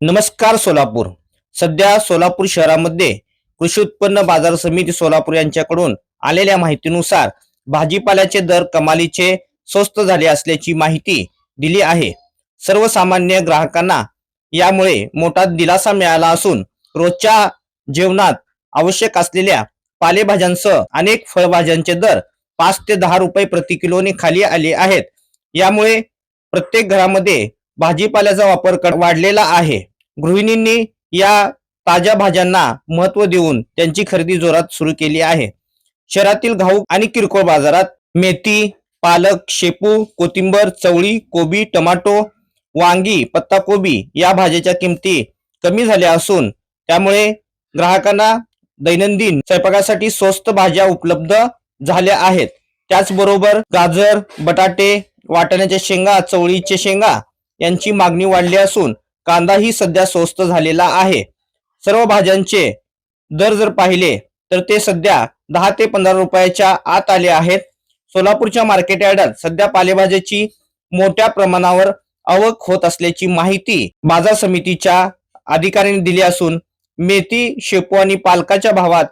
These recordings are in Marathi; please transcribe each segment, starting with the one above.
नमस्कार सोलापूर. सध्या सोलापूर शहरामध्ये कृषी उत्पन्न बाजार समिती सोलापूर यांच्याकडून आलेल्या माहितीनुसार भाजीपाल्याचे दर कमालीचे स्वस्त झाले असल्याची माहिती दिली आहे. सर्वसामान्य ग्राहकांना यामुळे मोठा दिलासा मिळाला असून रोजच्या जेवणात आवश्यक असलेल्या पालेभाज्यांसह अनेक फळभाज्यांचे दर पाच ते दहा रुपये प्रति किलोने खाली आले आहेत. यामुळे प्रत्येक घरामध्ये भाजीपाल्याचा वापर वाढलेला आहे. गृहिणींनी या ताज्या भाज्यांना महत्त्व देऊन त्यांची खरेदी जोरात सुरू केली आहे. शहरातील घाऊक आणि किरकोळ बाजारात मेथी पालक शेपू कोथिंबर चवळी कोबी टमाटो वांगी पत्ताकोबी या भाज्याच्या किमती कमी झाल्या असून त्यामुळे ग्राहकांना दैनंदिन स्वयंपाकासाठी स्वस्त भाज्या उपलब्ध झाल्या आहेत. त्याचबरोबर गाजर बटाटे वाटाण्याच्या शेंगा चवळीचे शेंगा यांची मागणी वाढली असून कांदाही सध्या स्वस्त झालेला आहे. सर्व भाज्यांचे दर जर पाहिले तर ते सध्या दहा ते पंधरा रुपयाच्या आत आले आहेत. सोलापूरच्या मार्केट यार्डात सध्या पालेभाज्याची मोठ्या प्रमाणावर आवक होत असल्याची माहिती बाजार समितीच्या अधिकाऱ्यांनी दिली असून मेथी शेपू आणि पालकाच्या भावात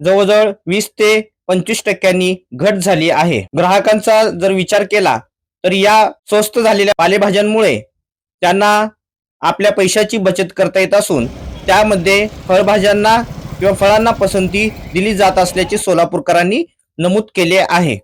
जवळजवळ वीस ते पंचवीस टक्क्यांनी घट झाली आहे. ग्राहकांचा जर विचार केला तर या स्वस्त झालेल्या पालेभाज्यांमुळे त्यांना आपल्या पैशाची बचत करता येत असून त्यामध्ये फळभाज्यांना किंवा फळांना पसंती दिली जात असल्याचे सोलापूरकरांनी नमूद केले आहे.